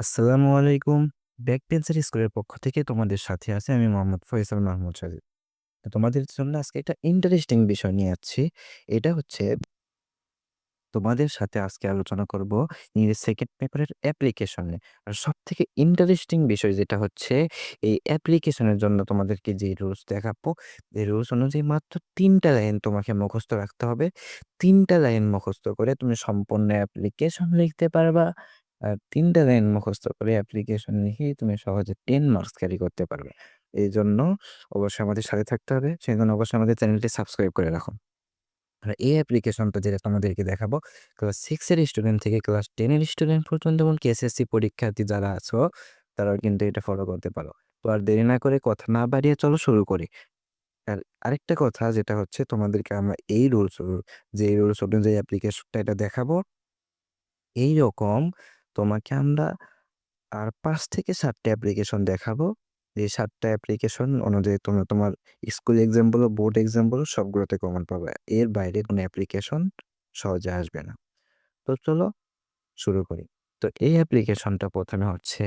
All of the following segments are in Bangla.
আসসালামু আলাইকুম। ব্যাকবেঞ্চার স্কুলের পক্ষ থেকে তোমাদের সাথে আছি আমি মোহাম্মদ ফয়সাল মাহমুদ সাজিদ। তোমাদের জন্য আজকে একটা ইন্টারেস্টিং বিষয় নিয়ে আসছি। এটা হচ্ছে তোমাদের সাথে আজকে আলোচনা করব ইংরেজি সেকেন্ড পেপারের অ্যাপ্লিকেশন। আর সবথেকে ইন্টারেস্টিং বিষয় যেটা হচ্ছে এই অ্যাপ্লিকেশনের জন্য তোমাদেরকে যে রুলস দেখাবো, এই রুলস অনুযায়ী মাত্র তিনটা লাইন তোমাকে মুখস্থ রাখতে হবে। তিনটা লাইন মুখস্থ করে তুমি সম্পূর্ণ অ্যাপ্লিকেশন লিখতে পারবা। আর ৩ টা লাইন মুখস্থ করে অ্যাপ্লিকেশন লিখেই তুমি সহজে 10 মার্কস ক্যারি করতে পারবে। এইজন্য অবশ্যই আমাদের সাথে থাকতে হবে। সেজন্য অবশ্যই আমাদের চ্যানেলটি সাবস্ক্রাইব করে রাখুন। আর এই অ্যাপ্লিকেশনটা যেটা তোমাদেরকে দেখাবো, ক্লাস 6 এর স্টুডেন্ট থেকে ক্লাস 10 এর স্টুডেন্ট পর্যন্ত এমনকি এসএসসি পরীক্ষার্থী যারা আছো, তারাও কিন্তু এটা ফলো করতে পারো। তো আর দেরি না করে কথা না বাড়িয়ে চলো শুরু করি। আর আরেকটা কথা যেটা হচ্ছে তোমাদেরকে আমরা এই রুলস যে এই রুলস অনুযায়ী অ্যাপ্লিকেশনটা এটা দেখাবো এইরকম তোমাকে আমরা আর পাঁচ থেকে সাতটা অ্যাপ্লিকেশন দেখাবো। এই সাতটা অ্যাপ্লিকেশন অনুযায়ী তোমরা তোমার স্কুল এক্সাম বলো, বোর্ড এক্সাম বলো সবগুলোতে কমন পাবে। এর বাইরে কোনো অ্যাপ্লিকেশন সহজে আসবে না। তো চলো শুরু করি। তো এই অ্যাপ্লিকেশনটা প্রথমে হচ্ছে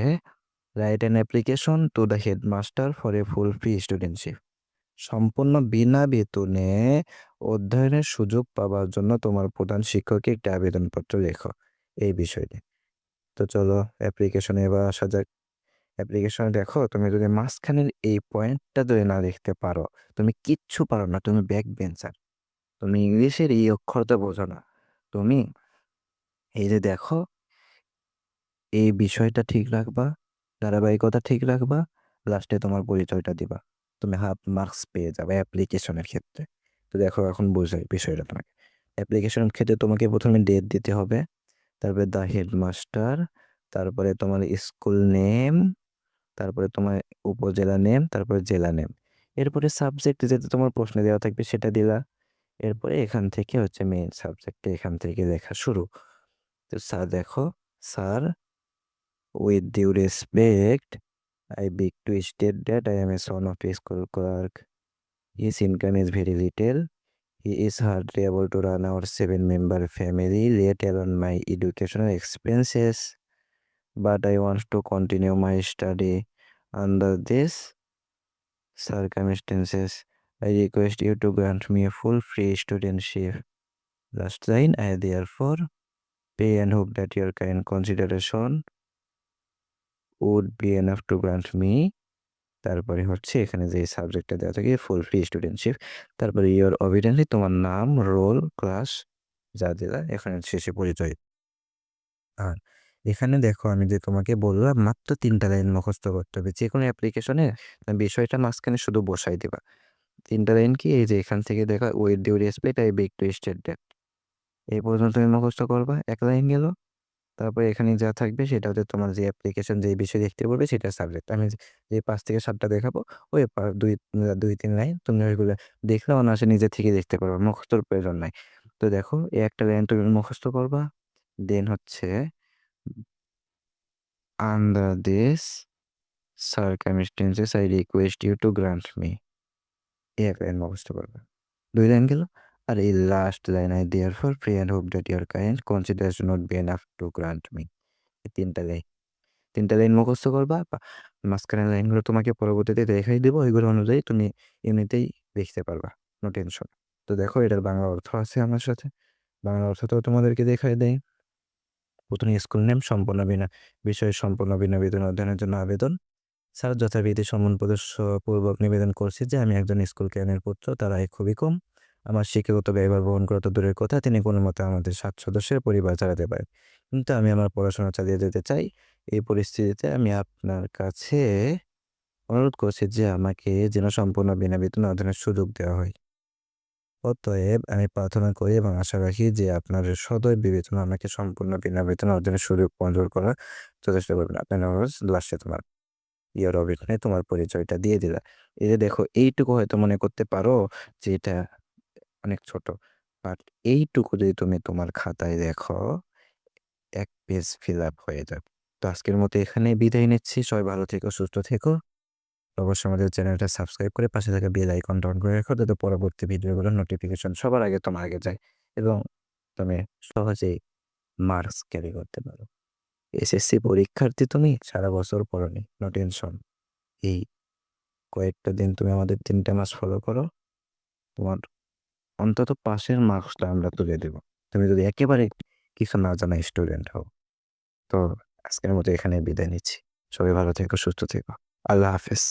write an application to the headmaster for a full free studentship. সম্পূর্ণ বিনা বেতনে অধ্যয়নের সুযোগ পাবার জন্য তোমার প্রধান শিক্ষককে একটি আবেদনপত্র লেখো এই বিষয়টি। তো চলো অ্যাপ্লিকেশনে এবার আসা যাক। অ্যাপ্লিকেশনে দেখো তুমি যদি মাঝখানের এই পয়েন্টটা যদি না দেখতে পারো, তুমি কিচ্ছু পারো না। তুমি ব্যাক বেঞ্চার। তুমি ইংলিশের এই অক্ষরটা বোঝো না। তুমি এই যে দেখো এই বিষয়টা ঠিক রাখবা, ধারাবাহিকতা ঠিক রাখবা, লাস্টে তোমার পরিচয়টা দিবা। তুমি হাফ মার্কস পেয়ে যাবে অ্যাপ্লিকেশনের ক্ষেত্রে। তো দেখো এখন বোঝাই বিষয়টা তোমাকে। অ্যাপ্লিকেশনের ক্ষেত্রে তোমাকে প্রথমে ডেট দিতে হবে। তারপরে দ্য হেডমাস্টার, তারপরে তোমার স্কুল নেম, তারপরে তোমার উপজেলা নেম, তারপরে জেলা নেম। এরপরে সাবজেক্ট যেটা তোমার প্রশ্নে দেওয়া থাকবে সেটা দিলা। এরপরে এখান থেকে হচ্ছে মেইন সাবজেক্টটা এখান থেকে লেখা শুরু। তো স্যার দেখো, sir with due respect, I beg to state that I am a son of school clerk. His income is very little. He is hardly able to run our seven-member family, let alone my educational expenses. But I want to continue my study under these circumstances. I request you to grant me a full free studentship. Last line, I therefore pay and hope that your kind consideration would be enough to grant me তারপরে হচ্ছে এখানে যে সাবজেক্টটা দেওয়া থাকে ফুল ফ্রি স্টুডেন্টশিপ তারপরে ইয়োর অভিডেন্টলি তোমার নাম রোল ক্লাস যা দিলা এখানে শেষে পরিচয়। আর এখানে দেখো আমি যে তোমাকে বললাম মাত্র তিনটা লাইন মুখস্থ করতে হবে, যে কোনো অ্যাপ্লিকেশনে বিষয়টা মাঝখানে শুধু বসাই দিবা। তিনটা লাইন কি এই যে এখান থেকে দেখা with due respect I beg to state that এই পর্যন্ত তুমি মুখস্থ করবা, এক লাইন গেল। তারপরে এখানে যা থাকবে সেটা হচ্ছে তোমার যে অ্যাপ্লিকেশন যে বিষয় দেখতে পড়বে সেটা সাবজেক্ট আমি যে পাঁচ থেকে সাতটা দেখাবো, ওই দুই দুই, তিন লাইন তুমি ওইগুলো দেখলে অনায়াসে নিজে থেকে দেখতে পারবা, মুখস্থর প্রয়োজন নাই। তো দেখো, এই একটা লাইন তুমি মুখস্থ করবা দেন হচ্ছে under this circumstances I request you to grant me এই এক লাইন মুখস্থ করবা। দুই লাইন গেল। আর এই last line I therefore pray and hope that your kind consideration not be enough to grant me এই তিনটা লাইন তিনটা লাইন মুখস্থ করবা মাঝখানের লাইনগুলো তোমাকে পরবর্তীতে দেখাই দেবো, ওইগুলো অনুযায়ী তুমি এমনিতেই দেখতে পারবা নো টেনশন তো দেখো, এটার বাংলা অর্থ আছে আমার সাথে। বাংলা অর্থটাও তোমাদেরকে দেখাই দেয় প্রথমে স্কুল নেম সম্পূর্ণ বিনা বিষয়ে সম্পূর্ণ বিনা বেতন অধ্যয়নের জন্য আবেদন। স্যার, যথাবিধি সম্মান প্রদর্শ পূর্বক নিবেদন করছি যে, আমি একজন স্কুল ক্যানের পুত্র, তার খুবই কম। আমার শিক্ষাগত ব্যয়ভার বহন করা তো দূরের কথা, তিনি কোনো মতে আমাদের সাত সদস্যের পরিবার চালাতে পারেন। কিন্তু আমি আমার পড়াশোনা চালিয়ে যেতে চাই, এই পরিস্থিতিতে আমি আপনার কাছে অনুরোধ করছি যে আমাকে যেন সম্পূর্ণ বিনা বেতনে অধ্যয়নের সুযোগ দেওয়া হয়। অতএব আমি প্রার্থনা করি এবং আশা রাখি যে আপনার সদয় বিবেচনা আমাকে সম্পূর্ণ বিনা বেতনে অর্জনের সুযোগ মঞ্জুর করার যথেষ্ট করবেন আপনার লাস্টে তোমার, ইয়ার অবিক্ষণে তোমার পরিচয়টা দিয়ে দিলা এই যে দেখো, এইটুকু হয়তো মনে করতে পারো যে এটা অনেক ছোট। বাট এইটুকু যদি তুমি তোমার খাতায় দেখো, এক পেজ ফিল আপ হয়ে যাবে। তো আজকের মতো এখানে বিদায় নিচ্ছি। সবাই ভালো থেকো, সুস্থ থেকো। অবশ্যই আমাদের চ্যানেলটা সাবস্ক্রাইব করে পাশে থাকা বেল আইকনটা অন করে রাখো যাতে পরবর্তী ভিডিওগুলোর নোটিফিকেশন সবার আগে তোমার আগে যায় এবং তুমি সহজেই মার্কস ক্যারি করতে পারো। এসএসসি পরীক্ষার্থী তুমি, সারা বছর পড়োনি নো টেনশন এই কয়েকটা দিন তুমি আমাদের তিনটে মাস ফলো করো। তোমার অন্তত পাশের মার্কসটা আমরা তুলে দেব। তুমি যদি একেবারে কিছু না জানা, স্টুডেন্ট হও। তো আজকের মতো এখানে বিদায় নিচ্ছি। সবাই ভালো থেকো, সুস্থ থেকো। আল্লাহ হাফেজ।